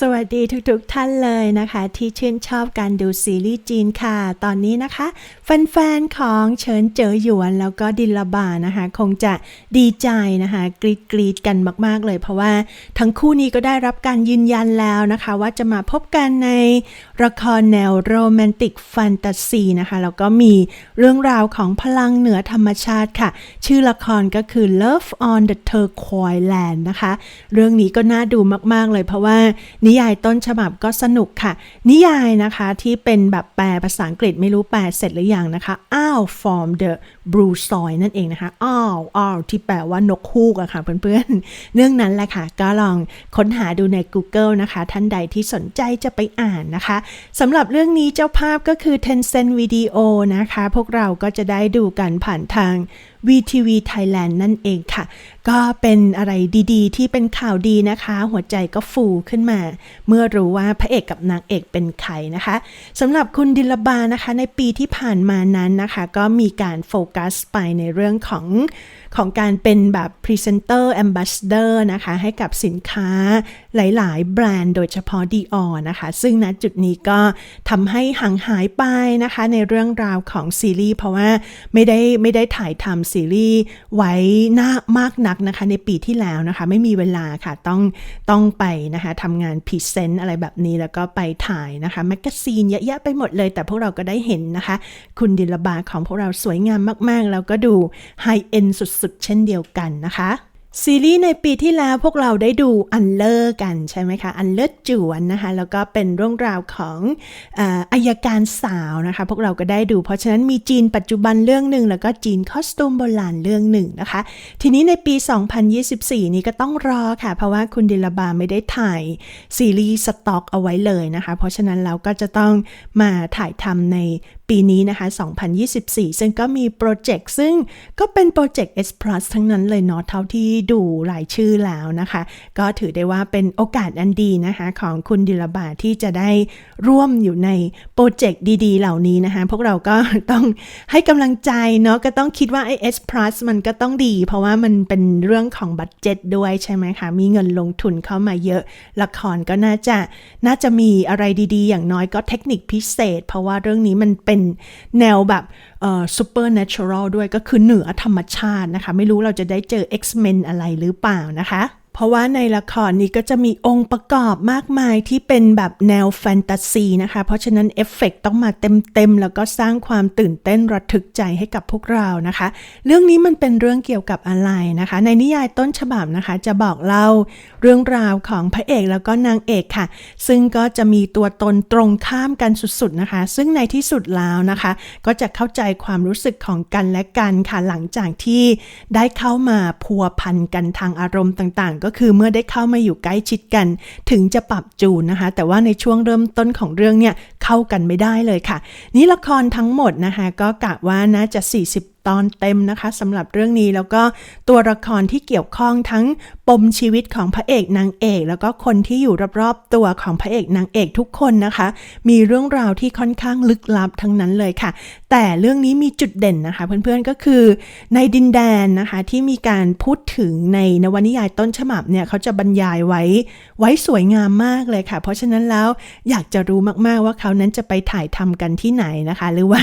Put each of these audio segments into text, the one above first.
สวัสดีทุกๆท่านเลยนะคะ ที่ชื่นชอบการดูซีรีส์จีนค่ะ ตอนนี้นะคะ แฟนๆของเฉินเจ๋อหยวนแล้วก็ดิลลาบานะคะ คงจะดีใจนะคะกรีดกรีดกันมากๆเลย เพราะว่าทั้งคู่นี้ก็ได้รับการยืนยันแล้วนะคะ ว่าจะมาพบกันในละครแนวโรแมนติกแฟนตาซีนะคะแล้วก็มีเรื่องราวของพลังเหนือธรรมชาติค่ะ ชื่อละครก็คือ Love on the Turquoise Land นะคะ เรื่องนี้ก็น่าดูมากๆเลยเพราะว่านิยายต้นฉบับก็สนุกค่ะ นิยายนะคะที่เป็นแบบแปลภาษาอังกฤษไม่รู้แปลเสร็จหรือยังนะคะ Owl from the Blue Soil นั่นเองนะคะ Owl Owl ที่แปลว่านกฮูกอะค่ะเพื่อนๆ เรื่องนั้นแหละค่ะ ก็ลองค้นหาดูใน Google นะคะ ท่านใดที่สนใจจะไปอ่านนะคะสำหรับเรื่องนี้เจ้าภาพก็คือ Tencent Video นะคะ พวกเราก็จะได้ดูกันผ่านทาง VTV Thailand นั่นเองค่ะ ก็เป็นอะไรดีๆ ที่เป็นข่าวดีนะคะ หัวใจก็ฟูขึ้นมา เมื่อรู้ว่าพระเอกกับนางเอกเป็นใครนะคะสำหรับคุณดิลบานะคะ ในปีที่ผ่านมานั้นนะคะ ก็มีการโฟกัสไปในเรื่องของของการเป็นแบบพรีเซนเตอร์แอมบ s สเดอร์นะคะ ให้กับสินค้าหลาย ๆ แบรนด์โดยเฉพาะ Dior นะคะ ซึ่งณจุดนี้ก็ทำให้ห่างหายไปนะคะ ในเรื่องราวของซีรีส์เพราะว่าไม่ได้ไม่ได้ถ่ายทำซีรีส์ไว้หน้ามากนักนะคะ ในปีที่แล้วนะคะ ไม่มีเวลาค่ะ ต้องต้องไปนะคะทำงานพรีเซนต์อะไรแบบนี้แล้วก็ไปถ่ายนะคะแมกกาซีนเยอะแยะไปหมดเลย แต่พวกเราก็ได้เห็นนะคะ คุณดิลบาของพวกเราสวยงามมาก ๆ แล้วก็ดูไฮเอ็นสุด ๆ เช่นเดียวกันนะคะ ซีรีส์ในปีที่แล้วพวกเราได้ดูอันเลอร์กันใช่ไหมคะอันเลอร์จวนนะคะแล้วก็เป็นเรื่องราวของอายการสาวนะคะ พวกเราก็ได้ดู เพราะฉะนั้นมีจีนปัจจุบันเรื่องหนึ่งแล้วก็จีนคอสตูมโบราณเรื่องหนึ่งนะคะ ทีนี้ในปี 2024 นี้ก็ต้องรอค่ะ เพราะว่าคุณดิลบาไม่ได้ถ่ายซีรีส์สต็อกเอาไว้เลยนะคะ เพราะฉะนั้นเราก็จะต้องมาถ่ายทำใน ปีนี้นะคะ 2024 ซึ่งก็มีโปรเจกต์ซึ่งก็เป็นโปรเจกต์ S Plus ทั้งนั้นเลยเนาะเท่าที่ดูรายชื่อแล้วนะคะ ก็ถือได้ว่าเป็นโอกาสอันดีนะคะของคุณดิลบาที่จะได้ร่วมอยู่ในโปรเจกต์ดีๆ เหล่านี้นะคะ พวกเราก็ต้องให้กำลังใจเนาะก็ต้องคิดว่าไอ้ S Plus มันก็ต้องดี เพราะว่ามันเป็นเรื่องของบัตเจ็ตด้วยใช่ไหมคะ มีเงินลงทุนเข้ามาเยอะ ละครก็น่าจะน่าจะมีอะไรดีๆ อย่างน้อยก็เทคนิคพิเศษ เพราะว่าเรื่องนี้มันเป็นแนวแบบเอ่อ supernatural ด้วยก็คือเหนือธรรมชาตินะคะ ไม่รู้เราจะได้เจอ X-Men อะไรหรือเปล่านะคะ เพราะว่าในละครนี้ก็จะมีองค์ประกอบมากมายที่เป็นแบบแนวแฟนตาซีนะคะ เพราะฉะนั้นเอฟเฟกต้องมาเต็มๆ แล้วก็สร้างความตื่นเต้นระทึกใจให้กับพวกเรานะคะ เรื่องนี้มันเป็นเรื่องเกี่ยวกับอะไรนะคะ ในนิยายต้นฉบับนะคะ จะบอกเล่าเรื่องราวของพระเอกแล้วก็นางเอกค่ะ ซึ่งก็จะมีตัวตนตรงข้ามกันสุดๆนะคะ ซึ่งในที่สุดแล้วนะคะ ก็จะเข้าใจความรู้สึกของกันและกันค่ะหลังจากที่ได้เข้ามาพัวพันกันทางอารมณ์ต่างๆก็คือเมื่อได้เข้ามาอยู่ใกล้ชิดกัน ถึงจะปรับจูนนะคะ แต่ว่าในช่วงเริ่มต้นของเรื่องเนี่ยเข้ากันไม่ได้เลยค่ะ นี่ละครทั้งหมดนะคะก็กะว่าน่าจะ 40 ตอนเต็มนะคะสำหรับเรื่องนี้แล้วก็ตัวละครที่เกี่ยวข้องทั้งปมชีวิตของพระเอกนางเอก แล้วก็คนที่อยู่รอบๆตัวของพระเอกนางเอกทุกคนนะคะ มีเรื่องราวที่ค่อนข้างลึกลับทั้งนั้นเลยค่ะ แต่เรื่องนี้มีจุดเด่นนะคะ เพื่อนๆก็คือในดินแดนนะคะที่มีการพูดถึงในนวนิยายต้นฉบับเนี่ยเขาจะบรรยายไว้ไว้สวยงามมากเลยค่ะ เพราะฉะนั้นแล้วอยากจะรู้มากๆว่าเขานั้นจะไปถ่ายทำกันที่ไหนนะคะ หรือว่า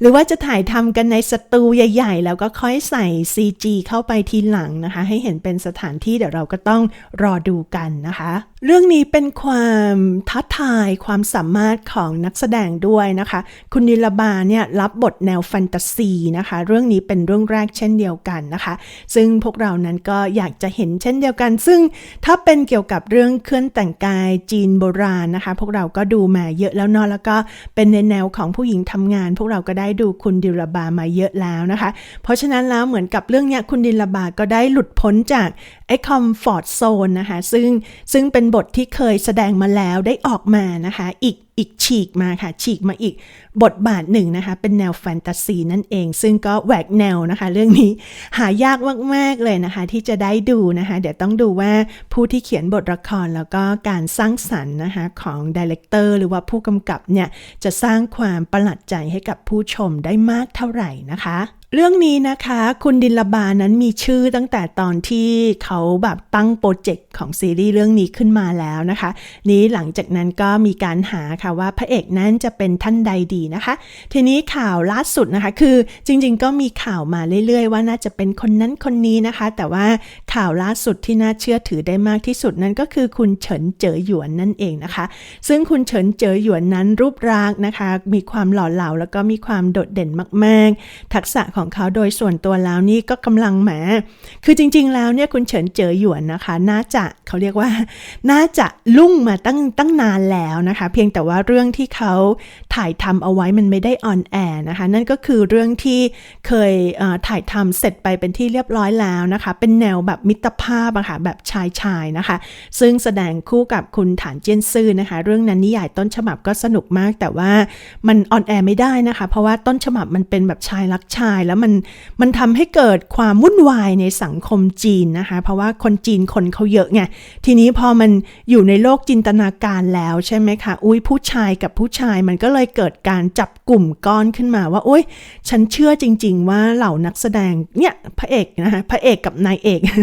หรือว่าจะถ่ายทำกันในสตูใใหญ่ ๆ แล้วก็ค่อยใส่ CG เข้าไปทีหลังนะคะ ให้เห็นเป็นสถานที่เดี๋ยวเราก็ต้องรอดูกันนะคะ เรื่องนี้เป็นความท้าทายความสามารถของนักแสดงด้วยนะคะ คุณนิลบาเนี่ยรับบทแนวแฟนตาซีนะคะ เรื่องนี้เป็นเรื่องแรกเช่นเดียวกันนะคะ ซึ่งพวกเรานั้นก็อยากจะเห็นเช่นเดียวกัน ซึ่งถ้าเป็นเกี่ยวกับเรื่องเคลื่อนแต่งกายจีนโบราณนะคะ พวกเราก็ดูมาเยอะแล้วเนาะแล้วก็เป็นในแนวของผู้หญิงทำงาน พวกเราก็ได้ดูคุณดิลบามาเยอะแล้วนะคะ เพราะฉะนั้นแล้วเหมือนกับเรื่องเนี้ยคุณดินลบาก็ได้หลุดพ้นจากไอ้คอมฟอร์ทโซนนะคะ ซึ่งซึ่งเป็นบทที่เคยแสดงมาแล้วได้ออกมานะคะ อีกอีกฉีกมาค่ะ ฉีกมาอีกบทบาทหนึ่งนะคะ เป็นแนวแฟนตาซีนั่นเอง ซึ่งก็แหวกแนวนะคะ เรื่องนี้หายากมากๆเลยนะคะ ที่จะได้ดูนะคะ เดี๋ยวต้องดูว่าผู้ที่เขียนบทละครแล้วก็การสร้างสรรค์นะคะของดีเลกเตอร์หรือว่าผู้กำกับเนี่ย จะสร้างความประหลาดใจให้กับผู้ชมได้มากเท่าไหร่นะคะ เรื่องนี้นะคะ คุณดินลบานั้นมีชื่อตั้งแต่ตอนที่เขาแบบตั้งโปรเจกต์ของซีรีส์เรื่องนี้ขึ้นมาแล้วนะคะ นี้หลังจากนั้นก็มีการหาค่ะว่าพระเอกนั้นจะเป็นท่านใดดีนะคะ ทีนี้ข่าวล่าสุดนะคะ คือจริงๆ ก็มีข่าวมาเรื่อยๆ ว่าน่าจะเป็นคนนั้นคนนี้นะคะ แต่ว่า ข่าวล่าสุดที่น่าเชื่อถือได้มากที่สุดนั้นก็คือคุณเฉินเจ๋อหยวนนั่นเองนะคะ ซึ่งคุณเฉินเจ๋อหยวนนั้นรูปร่างนะคะ มีความหล่อเหลาแล้วก็มีความโดดเด่นมาก ๆ ทักษะของเขาโดยส่วนตัวแล้วนี่ก็กำลังแหมคือจริง ๆ แล้วเนี่ยคุณเฉินเจ๋อหยวนนะคะ น่าจะเขาเรียกว่า น่าจะลุ่งมาตั้งตั้งนานแล้วนะคะ เพียงแต่ว่าเรื่องที่เขาถ่ายทำเอาไว้มันไม่ได้ออนแอร์นะคะ นั่นก็คือเรื่องที่เคยถ่ายทำเสร็จไปเป็นที่เรียบร้อยแล้วนะคะ เป็นแนวแบบมิตรภาพอะค่ะแบบชายชายนะคะ ซึ่งแสดงคู่กับคุณฐานเจียนซื่อนะคะ เรื่องนั้นนิยายต้นฉบับก็สนุกมาก แต่ว่ามันออนแอร์ไม่ได้นะคะ เพราะว่าต้นฉบับมันเป็นแบบชายรักชาย แล้วมันมันทำให้เกิดความวุ่นวายในสังคมจีนนะคะ เพราะว่าคนจีนคนเขาเยอะไงทีนี้พอมันอยู่ในโลกจินตนาการแล้วใช่ไหมคะอุ้ยผู้ชายกับผู้ชายมันก็เลยเกิดการจับกลุ่มก้อนขึ้นมาว่าโอ้ยฉันเชื่อจริง ๆ ว่าเหล่านักแสดงเนี่ยพระเอกนะคะพระเอกกับนายเอก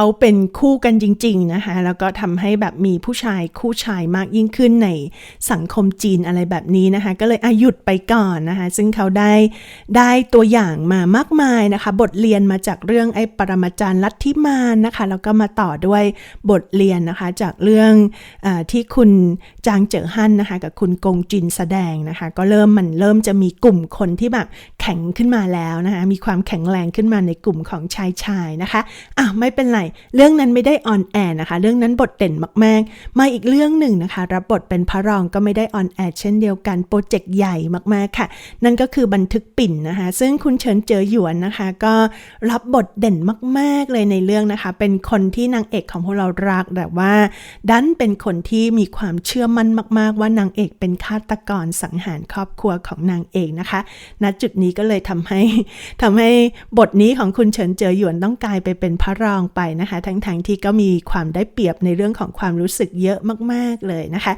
เขาเป็นคู่กันจริง ๆ นะคะ แล้วก็ทำให้แบบมีผู้ชายคู่ชายมากยิ่งขึ้นในสังคมจีนอะไรแบบนี้นะคะ ก็เลยอาหยุดไปก่อนนะคะ ซึ่งเขาได้ได้ตัวอย่างมามากมายนะคะ บทเรียนมาจากเรื่องไอ้ปรมาจารย์ลัทธิมารนะคะ แล้วก็มาต่อด้วยบทเรียนนะคะจากเรื่องอที่คุณจางเจ๋อฮั่นนะคะ กับคุณกงจินแสดงนะคะ ก็เริ่มมันเริ่มจะมีกลุ่มคนที่แบบแข็งขึ้นมาแล้วนะคะ มีความแข็งแรงขึ้นมาในกลุ่มของชายชายๆนะคะอะไม่เป็นไรเรื่องนั้นไม่ได้ออนแอร์นะคะ เรื่องนั้นบทเด่นมากๆ มาอีกเรื่องหนึ่งนะคะ รับบทเป็นพระรองก็ไม่ได้ออนแอร์เช่นเดียวกัน โปรเจกต์ใหญ่มากๆค่ะ นั่นก็คือบันทึกปิ่นนะคะ ซึ่งคุณเฉินเจอหยวนนะคะ ก็รับบทเด่นมาก ๆ เลยในเรื่องนะคะ เป็นคนที่นางเอกของพวกเรารักแต่ว่า ดันเป็นคนที่มีความเชื่อมั่นมาก ๆ ว่านางเอกเป็นฆาตกรสังหารครอบครัวของนางเอกนะคะ ณ จุดนี้ก็เลยทำให้ทำให้บทนี้ของคุณเฉินเจอหยวนต้องกลายไปเป็นพระรองไปนะคะ ทั้งๆทที่ก็มีความได้เปรียบในเรื่องของความรู้สึกเยอะมากๆเลยนะคะ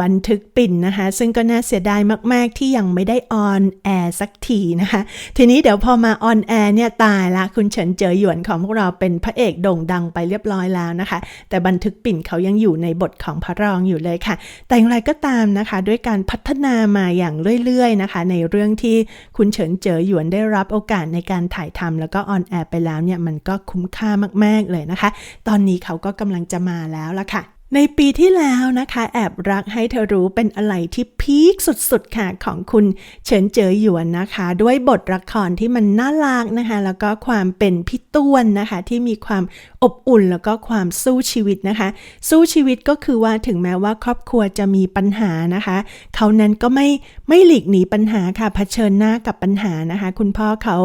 บันทึกปิ่นนะคะ ซึ่งก็น่าเสียดายมาก ๆ ที่ยังไม่ได้ออนแอร์สักทีนะคะ ทีนี้เดี๋ยวพอมาออนแอร์เนี่ยตายละคุณเฉินเจอหยวนของพวกเราเป็นพระเอกโด่งดังไปเรียบร้อยแล้วนะคะ แต่บันทึกปิ่นเขายังอยู่ในบทของพระรองอยู่เลยค่ะ แต่อย่างไรก็ตามนะคะ ด้วยการพัฒนามาอย่างเรื่อย ๆ นะคะ ในเรื่องที่คุณเฉินเจอหยวนได้รับโอกาสในการถ่ายทำแล้วก็ออนแอร์ไปแล้วเนี่ยมันก็คุ้มค่ามาก ๆ เลยนะคะ ตอนนี้เขาก็กำลังจะมาแล้วละค่ะ ในปีที่แล้วนะคะ แอบรักให้เธอรู้เป็นอะไรที่พีคสุดๆค่ะของคุณเฉินเจอหยวนนะคะ ด้วยบทละครที่มันน่ารักนะคะ แล้วก็ความเป็นพี่ต้วนนะคะ ที่มีความอบอุ่นแล้วก็ความสู้ชีวิตนะคะ สู้ชีวิตก็คือว่าถึงแม้ว่าครอบครัวจะมีปัญหานะคะ เขานั้นก็ไม่ไม่หลีกหนีปัญหาค่ะเผชิญหน้ากับปัญหานะคะ คุณพ่อเขา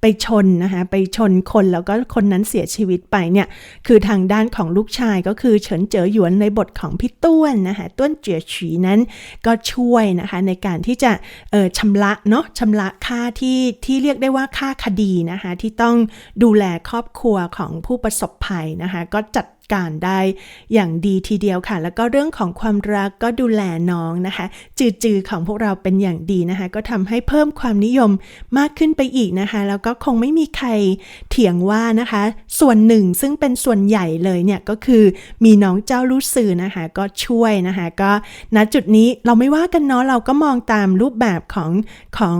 ไปชนนะคะไปชนคนแล้วก็คนนั้นเสียชีวิตไปเนี่ยคือทางด้านของลูกชายก็คือเฉินเจ๋อหยวนในบทของพี่ต้วนนะคะต้วนเจียฉีนั้นก็ช่วยนะคะในการที่จะเออชำระเนาะชำระค่าที่ที่เรียกได้ว่าค่าคดีนะคะที่ต้องดูแลครอบครัวของผู้ประสบภัยนะคะก็จัด การได้อย่างดีทีเดียวค่ะ แล้วก็เรื่องของความรักก็ดูแลน้องนะคะ จือๆของพวกเราเป็นอย่างดีนะคะ ก็ทำให้เพิ่มความนิยมมากขึ้นไปอีกนะคะ แล้วก็คงไม่มีใครเถียงว่านะคะ ส่วนหนึ่งซึ่งเป็นส่วนใหญ่เลยเนี่ยก็คือมีน้องเจ้ารู้สื่อนะคะ ก็ช่วยนะคะ ก็ณจุดนี้เราไม่ว่ากันเนาะเราก็มองตามรูปแบบของของ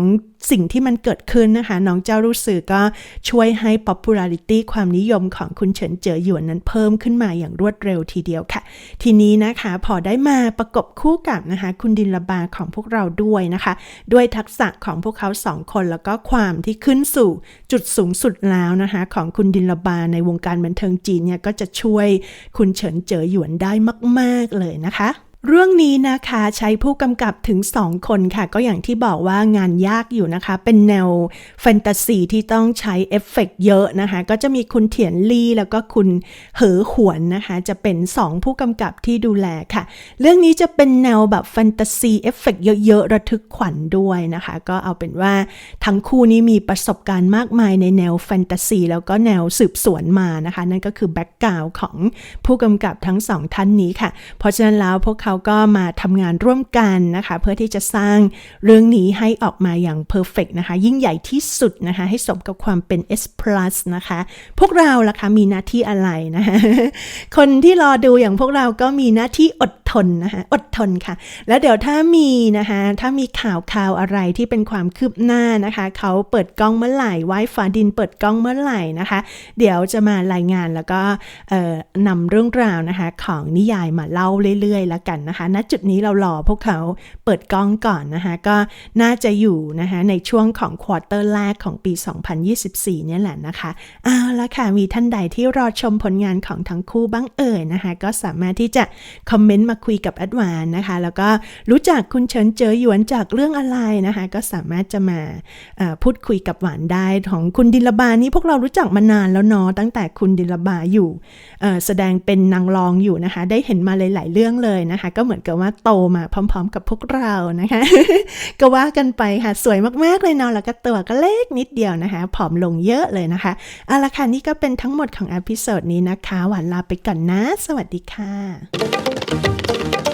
สิ่งที่มันเกิดขึ้นนะคะ น้องเจ้ารู้สื่อก็ช่วยให้ popularity ความนิยมของคุณเฉินเจ๋อหยวนนั้นเพิ่มขึ้นมาอย่างรวดเร็วทีเดียวค่ะ ทีนี้นะคะพอได้มาประกบคู่กับนะคะ คุณดินละบาของพวกเราด้วยนะคะ ด้วยทักษะของพวกเขาสองคนแล้วก็ความที่ขึ้นสู่จุดสูงสุดแล้วนะคะ ของคุณดินละบาในวงการบันเทิงจีนเนี่ยก็จะช่วยคุณเฉินเจ๋อหยวนได้มาก ๆ เลยนะคะ เรื่องนี้นะคะใช้ผู้กำกับถึง 2 คนค่ะ ก็อย่างที่บอกว่างานยากอยู่นะคะ เป็นแนวแฟนตาซีที่ต้องใช้เอฟเฟกต์เยอะนะคะ ก็จะมีคุณเถียนลี่แล้วก็คุณเหอหวนนะคะ จะเป็น 2 ผู้กำกับที่ดูแลค่ะ เรื่องนี้จะเป็นแนวแบบแฟนตาซีเอฟเฟกต์เยอะๆ ระทึกขวัญด้วยนะคะ ก็เอาเป็นว่าทั้งคู่นี้มีประสบการณ์มากมายในแนวแฟนตาซีแล้วก็แนวสืบสวนมานะคะ นั่นก็คือแบ็กกราวของผู้กำกับทั้งสองท่านนี้ค่ะ เพราะฉะนั้นแล้วพวกเขาก็มาทำงานร่วมกันนะคะ เพื่อที่จะสร้างเรื่องนี้ให้ออกมาอย่างเพอร์เฟกนะคะ ยิ่งใหญ่ที่สุดนะคะ ให้สมกับความเป็น S plus นะคะ พวกเราล่ะคะมีหน้าที่อะไรนะคะคนที่รอดูอย่างพวกเราก็มีหน้าที่อดทนนะคะอดทนค่ะ แล้วเดี๋ยวถ้ามีนะคะถ้ามีข่าวข่าวอะไรที่เป็นความคืบหน้านะคะ เขาเปิดกล้องเมื่อไหร่ไว้ฝาดินเปิดกล้องเมื่อไหร่นะคะ เดี๋ยวจะมารายงานแล้วก็นำเรื่องราวนะคะของนิยายมาเล่าเรื่อยๆ แล้วกันนะคะณจุดนี้เรารอพวกเขาเปิดกล้องก่อนนะคะ ก็น่าจะอยู่นะคะในช่วงของควอเตอร์แรกของปี 2024 เนี่ยแหละนะคะเอาละค่ะ มีท่านใดที่รอชมผลงานของทั้งคู่บ้างเอ่ยนะคะ ก็สามารถที่จะคอมเมนต์มาคุยกับแอดวานนะคะ แล้วก็รู้จักคุณเฉินเจอหยวนจากเรื่องอะไรนะคะ ก็สามารถจะมาพูดคุยกับหวานได้ของคุณดิลบานี่พวกเรารู้จักมานานแล้วเนาะตั้งแต่คุณดิลบาอยู่แสดงเป็นนางรองอยู่นะคะ ได้เห็นมาหลาย ๆ เรื่องเลยนะคะก็เหมือนกับว่าโตมาพร้อม ๆ กับพวกเรานะคะ ก็ว่ากันไปค่ะ สวยมากๆเลยเนาะแล้วก็ตัวก็เล็กนิดเดียวนะคะ ผอมลงเยอะเลยนะคะเอาละค่ะ นี่ก็เป็นทั้งหมดของอพิโซดนี้นะคะ หวานลาไปก่อนนะ สวัสดีค่ะ